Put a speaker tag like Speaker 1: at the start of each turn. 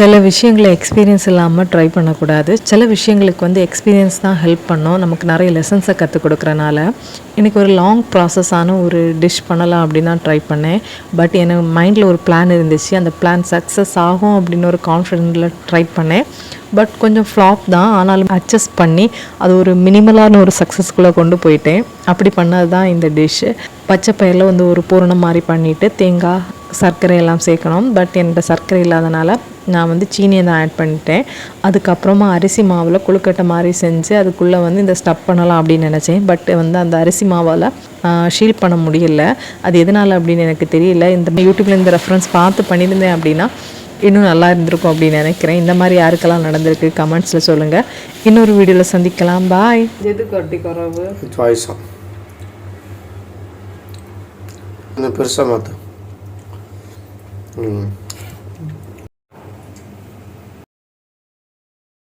Speaker 1: சில விஷயங்களை எக்ஸ்பீரியன்ஸ் இல்லாமல் ட்ரை பண்ணக்கூடாது. சில விஷயங்களுக்கு வந்து எக்ஸ்பீரியன்ஸ் தான் ஹெல்ப் பண்ணோம். நமக்கு நிறைய லெசன்ஸை கற்றுக் கொடுக்குறனால. எனக்கு ஒரு லாங் ப்ராசஸான ஒரு டிஷ் பண்ணலாம் அப்படின்னு தான் ட்ரை பண்ணேன் பட் எனக்கு மைண்டில் ஒரு பிளான் இருந்துச்சு. அந்த பிளான் சக்ஸஸ் ஆகும் அப்படின்னு ஒரு கான்ஃபிடென்ட்டில் ட்ரை பண்ணேன். பட் கொஞ்சம் ஃப்ளாப் தான். ஆனாலும் அட்ஜஸ்ட் பண்ணி அது ஒரு மினிமலான ஒரு சக்ஸஸ்குள்ளே கொண்டு போயிட்டேன். அப்படி பண்ணது தான் இந்த டிஷ்ஷு பச்சை பயிரில் வந்து ஒரு பூரணம் மாதிரி பண்ணிவிட்டு தேங்காய் சர்க்கரை எல்லாம் சேர்க்கணும். பட் என்கிட்ட சர்க்கரை இல்லாதனால நான் வந்து சீனியை தான் ஆட் பண்ணிட்டேன். அதுக்கப்புறமா அரிசி மாவில் கொழுக்கட்டை மாதிரி செஞ்சு அதுக்குள்ளே வந்து இந்த ஸ்டப் பண்ணலாம் அப்படின்னு நினச்சேன். பட் வந்து அந்த அரிசி மாவால் ஷீல் பண்ண முடியல. அது எதனால் அப்படின்னு எனக்கு தெரியல. இந்த யூடியூப்பில் இந்த ரெஃபரன்ஸ் பார்த்து பண்ணியிருந்தேன் அப்படின்னா இன்னும் நல்லா இருந்திருக்கும் அப்படின்னு நினைக்கிறேன். இந்த மாதிரி யாருக்கெல்லாம் நடந்திருக்கு கமெண்ட்ஸில் சொல்லுங்கள் இன்னொரு வீடியோவில் சந்திக்கலாம். பாய் எது கொட்டி குறவு?
Speaker 2: பெருசாக மாற்று 嗯。